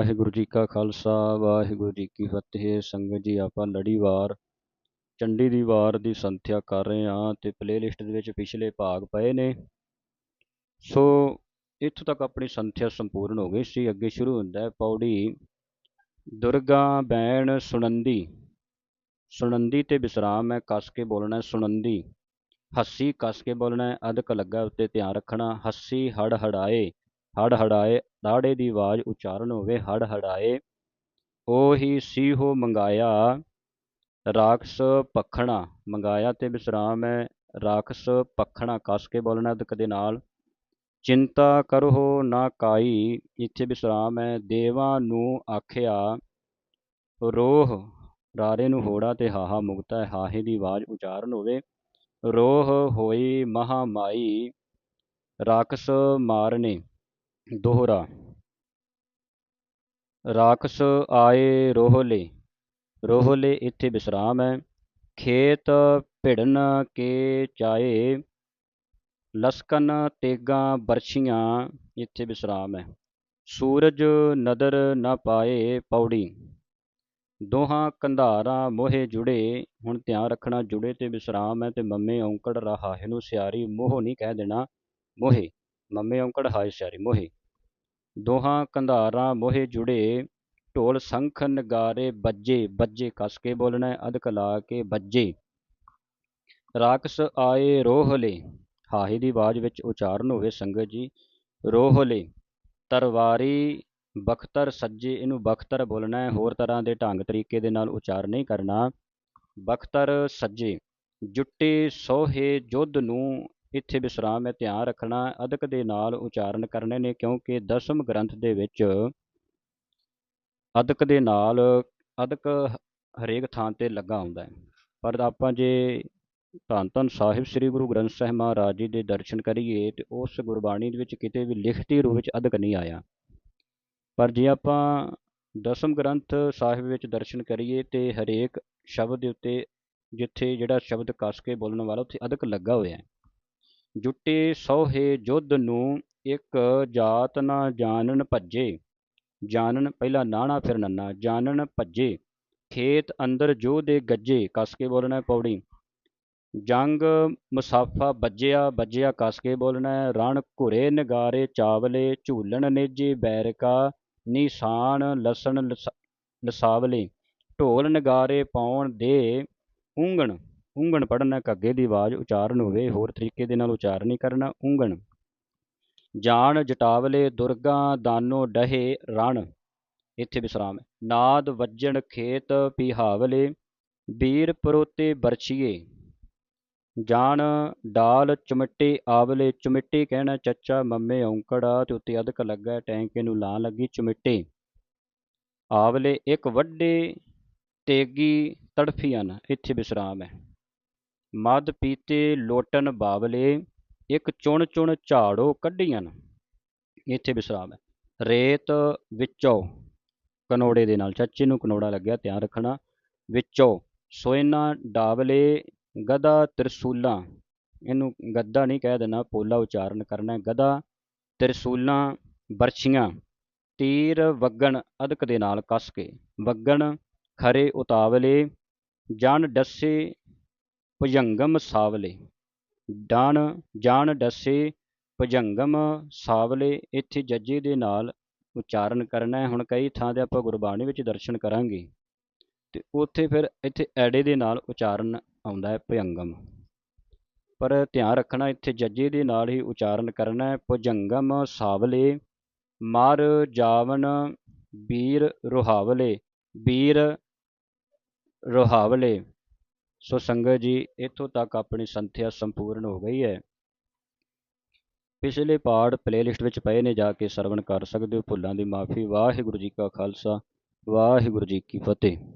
ਵਾਹਿਗੁਰੂ ਜੀ ਕਾ ਖਾਲਸਾ, ਵਾਹਿਗੁਰੂ ਜੀ ਕੀ ਫਤਿਹ। ਸੰਗਤ ਜੀ, ਆਪਾਂ ਲੜੀਵਾਰ ਚੰਡੀ ਦੀ ਵਾਰ ਦੀ ਸੰਥਿਆ ਕਰ ਰਹੇ ਹਾਂ ਤੇ ਪਲੇਲਿਸਟ ਦੇ ਵਿੱਚ ਪਿਛਲੇ ਭਾਗ ਪਏ ਨੇ। ਸੋ, ਇੱਥੋਂ ਤੱਕ ਆਪਣੀ ਸੰਥਿਆ ਸੰਪੂਰਨ ਹੋ ਗਈ ਸੀ। ਅੱਗੇ ਸ਼ੁਰੂ ਹੁੰਦਾ ਹੈ ਪੌੜੀ, ਦੁਰਗਾ ਬੈਣ ਸੁਣੰਦੀ ਸੁਣੰਦੀ ਤੇ ਵਿਸਰਾਮ ਹੈ, ਕੱਸ ਕੇ ਬੋਲਣਾ ਸੁਣੰਦੀ ਹੱਸੀ ਕੱਸ ਕੇ ਬੋਲਣਾ ਹੈ ਅਧਕ ਲੱਗਾ ਉੱਤੇ ਧਿਆਨ ਰੱਖਣਾ। ਹੱਸੀ ਹੜ ਹੜਾਏ ਹੜ ਹੜਾਏ ਦਾੜੇ ਦੀ ਆਵਾਜ਼ ਉਚਾਰਨ ਹੋਵੇ ਹੜ ਹੜਾਏ ਉਹੀ ਸੀਹੋ ਮੰਗਾਇਆ, ਰਾਖਸ ਪਖਣਾ, ਮੰਗਾਇਆ ਤੇ ਵਿਸਰਾਮ ਹੈ, ਰਾਖਸ ਪਖਣਾ, ਕੱਸ ਕੇ ਬੋਲਣਾ ਅਧਕ ਦੇ ਨਾਲ, ਚਿੰਤਾ ਕਰੋ ਨਾ ਕਾਈ, ਇੱਥੇ ਵਿਸਰਾਮ ਹੈ, ਦੇਵਾਂ ਨੂੰ ਆਖਿਆ, ਰੋਹ, ਰਾਰੇ ਨੂੰ ਹੋੜਾ ਤੇ ਹਾਹਾ ਮੁਕਤਾ ਹੈ, ਹਾਹੇ ਦੀ ਆਵਾਜ਼ ਉਚਾਰਨ ਹੋਵੇ, ਰੋਹ ਹੋਈ ਮਹਾਮਾਈ, ਰਾਖਸ ਮਾਰਨੇ ਦੋਹਰਾ। ਰਾਖਸ ਆਏ ਰੋਹਲੇ ਰੋਹਲੇ ਇੱਥੇ ਵਿਸਰਾਮ ਹੈ। ਖੇਤ ਭਿੜਨ ਕੇ ਚਾਏ ਲਸਕਨ ਤੇਗਾ ਬਰਛੀਆਂ ਇੱਥੇ ਵਿਸਰਾਮ ਹੈ। ਸੂਰਜ ਨਦਰ ਨਾ ਪਾਏ ਪੌੜੀ, ਦੋਹਾਂ ਕੰਧਾਰਾਂ ਮੋਹੇ ਜੁੜੇ। ਹੁਣ ਧਿਆਨ ਰੱਖਣਾ ਜੁੜੇ ਤੇ ਵਿਸਰਾਮ ਹੈ ਤੇ ਮੰਮੇ ਔਂਕੜ ਰਹਾ ਨੂੰ ਸਿਆਰੀ ਮੋਹ ਨਹੀਂ ਕਹਿ ਦੇਣਾ ਮੋਹੇ, ਮੰਮੇ ਔਂਕੜ ਹਾਏ ਸਿਆਰੀ ਮੋਹੇ। ਦੋਹਾਂ ਕੰਧਾਰਾਂ ਮੋਹੇ ਜੁੜੇ, ਢੋਲ ਸੰਖ ਨਗਾਰੇ ਬੱਜੇ ਬੱਜੇ ਕੱਸ ਕੇ ਬੋਲਣਾ, ਅਧਕ ਲਾ ਕੇ ਬੱਜੇ ਰਾਕਸ ਆਏ ਰੋਹਲੇ, ਹਾਹੇ ਦੀ ਆਵਾਜ਼ ਵਿੱਚ ਉਚਾਰਨ ਹੋਵੇ ਸੰਗਤ ਜੀ, ਰੋਹਲੇ, ਤਰਵਾਰੀ ਬਖਤਰ ਸੱਜੇ, ਇਹਨੂੰ ਬਖਤਰ ਬੋਲਣਾ ਹੈ ਹੋਰ ਤਰ੍ਹਾਂ ਦੇ ਢੰਗ ਤਰੀਕੇ ਦੇ ਨਾਲ ਉਚਾਰ ਨਹੀਂ ਕਰਨਾ। ਬਖਤਰ ਸੱਜੇ, ਜੁੱਟੇ ਸੋਹੇ ਜੁੱਧ ਨੂੰ ਇੱਥੇ ਵਿਸਰਾਮ ਹੈ ਧਿਆਨ ਰੱਖਣਾ, ਅਦਕ ਦੇ ਨਾਲ ਉਚਾਰਨ ਕਰਨੇ ਨੇ, ਕਿਉਂਕਿ ਦਸਮ ਗ੍ਰੰਥ ਦੇ ਵਿੱਚ ਅਦਕ ਦੇ ਨਾਲ ਅਦਕ ਹਰੇਕ ਥਾਂ ਤੇ ਲੱਗਾ ਹੁੰਦਾ ਹੈ। ਪਰ ਆਪਾਂ ਜੇ ਧੰਨ ਧੰਨ ਸਾਹਿਬ ਸ੍ਰੀ ਗੁਰੂ ਗ੍ਰੰਥ ਸਾਹਿਬ ਮਹਾਰਾਜ ਜੀ ਦੇ ਦਰਸ਼ਨ ਕਰੀਏ, ਤੇ ਉਸ ਗੁਰਬਾਣੀ ਦੇ ਵਿੱਚ ਕਿਤੇ ਵੀ ਲਿਖਤੀ ਰੂਪ ਵਿੱਚ ਅਦਕ ਨਹੀਂ ਆਇਆ। ਪਰ ਜੇ ਆਪਾਂ ਦਸਮ ਗ੍ਰੰਥ ਸਾਹਿਬ ਵਿੱਚ ਦਰਸ਼ਨ ਕਰੀਏ, ਤੇ ਹਰੇਕ ਸ਼ਬਦ ਦੇ ਉੱਤੇ ਜਿੱਥੇ ਜਿਹੜਾ ਸ਼ਬਦ ਕੱਸ ਕੇ ਬੋਲਣ ਵਾਲਾ, ਉੱਥੇ ਅਦਕ ਲੱਗਾ ਹੋਇਆ ਹੈ। ਜੁੱਟੇ ਸੋਹੇ ਜੁੱਧ ਨੂੰ ਇੱਕ ਜਾਤ ਨਾ ਜਾਣਨ ਭੱਜੇ। ਜਾਣਨ ਪਹਿਲਾ ਨਾਣਾ ਫਿਰ ਨੰਨਾ, ਜਾਣਨ ਭੱਜੇ। ਖੇਤ ਅੰਦਰ ਜੋ ਦੇ ਗੱਜੇ, ਕੱਸ ਕੇ ਬੋਲਣਾ ਪੌੜੀ। ਜੰਗ ਮੁਸਾਫਾ ਬੱਜਿਆ ਬੱਜਿਆ ਕੱਸ ਕੇ ਬੋਲਣਾ ਰਣ ਘੁਰੇ ਨਗਾਰੇ, ਚਾਵਲੇ ਝੂਲਣ ਨੇਜੇ, ਬੈਰਕਾ ਨਿਸ਼ਾਨ ਲਸਣ ਲਸਾਵਲੇ। ਢੋਲ ਨਗਾਰੇ ਪਾਉਣ ਦੇ ਉਂਗਣ ਉਂਗਣ ਪੜਨਾ ਘੱਗੇ ਦੀ ਆਵਾਜ਼ ਉਚਾਰਨ ਹੋਵੇ, ਹੋਰ ਤਰੀਕੇ ਦੇ ਨਾਲ ਉਚਾਰਨ ਨਹੀਂ ਕਰਨਾ, ਉਂਗਣ। ਜਾਣ ਜਟਾਵਲੇ ਦੁਰਗਾ ਦਾਨੋ ਡਹੇ ਰਣ। ਇੱਥੇ ਵਿਸਰਾਮ ਹੈ। ਨਾਦ ਵੱਜਣ ਖੇਤ ਪਿਹਾਵਲੇ ਵੀਰ ਪਰੋਤੇ ਬਰਛੀਏ। ਜਾਣ ਡਾਲ ਚਮਟੇ ਆਵਲੇ, ਚਮਟੇ ਕਹਿਣਾ ਚੱਚਾ ਮੰਮੇ ਔਂਕੜਾ, ਤੇ ਉੱਤੇ ਅਧਕ ਲੱਗਾ ਟੈਂਕੇ ਨੂੰ ਲਾਂ ਲੱਗੀ ਚਮਟੇ। ਆਵਲੇ ਇੱਕ ਵੱਡੇ ਤੇਗੀ ਤੜਫੀਆਂ ਇੱਥੇ ਵਿਸਰਾਮ ਹੈ। ਮਦ ਪੀਤੇ ਲੋਟਨ ਬਾਬਲੇ ਇੱਕ ਚੁਣ ਚੁਣ ਝਾੜੋ ਕੱਢੀਆਂ ਇੱਥੇ ਵਿਸਰਾਮ ਹੈ। ਰੇਤ ਵਿੱਚੋਂ ਕਨੋੜੇ ਦੇ ਨਾਲ, ਚਾਚੇ ਨੂੰ ਕਨੋੜਾ ਲੱਗਿਆ, ਧਿਆਨ ਰੱਖਣਾ। ਵਿੱਚੋਂ ਸੋਇਨਾ ਡਾਬਲੇ ਗਦਾ ਤ੍ਰਿਸੂਲਾਂ, ਇਹਨੂੰ ਗੱਦਾ ਨਹੀਂ ਕਹਿ ਦੇਣਾ, ਪੋਲਾ ਉਚਾਰਨ ਕਰਨਾ ਗਦਾ ਤ੍ਰਿਸੂਲਾਂ ਬਰਛੀਆਂ, ਤੀਰ ਵਗਣ ਅਦਕ ਦੇ ਨਾਲ ਕੱਸ ਕੇ, ਵਗਣ ਖਰੇ ਉਤਾਵਲੇ, ਜਨ ਡੱਸੇ ਭੁਜੰਗਮ ਸਾਵਲੇ, ਡਣ ਜਾਣ ਡੱਸੇ ਭੁਜੰਗਮ ਸਾਵਲੇ, ਇੱਥੇ ਜੱਜੇ ਦੇ ਨਾਲ ਉਚਾਰਨ ਕਰਨਾ ਹੈ। ਹੁਣ ਕਈ ਥਾਂ ਤੇ ਆਪਾਂ ਗੁਰਬਾਣੀ ਵਿੱਚ ਦਰਸ਼ਨ ਕਰਾਂਗੇ ਤੇ ਉੱਥੇ ਫਿਰ ਇੱਥੇ ਐੜੇ ਦੇ ਨਾਲ ਉਚਾਰਨ ਆਉਂਦਾ ਹੈ ਭੁਜੰਗਮ। ਪਰ ਧਿਆਨ ਰੱਖਣਾ, ਇੱਥੇ ਜੱਜੇ ਦੇ ਨਾਲ ਹੀ ਉਚਾਰਨ ਕਰਨਾ ਹੈ। ਭੁਜੰਗਮ ਸਾਵਲੇ, ਮਰ ਜਾਵਨ ਵੀਰ ਰੁਹਾਵਲੇ ਵੀਰ ਰੁਹਾਵਲੇ। ਸੋ ਸੰਗਤ ਜੀ, ਇੱਥੋਂ ਤੱਕ ਆਪਣੀ ਸੰਥਿਆ ਸੰਪੂਰਨ ਹੋ ਗਈ ਹੈ। ਪਿਛਲੇ ਪਾਠ ਪਲੇਲਿਸਟ ਵਿੱਚ ਪਏ ਨੇ, ਜਾ ਕੇ ਸਰਵਣ ਕਰ ਸਕਦੇ ਹੋ ਭੁੱਲਾਂ ਦੀ ਮਾਫੀ। ਵਾਹਿਗੁਰੂ ਜੀ ਕਾ ਖਾਲਸਾ, ਵਾਹਿਗੁਰੂ ਜੀ ਕੀ ਫਤਿਹ।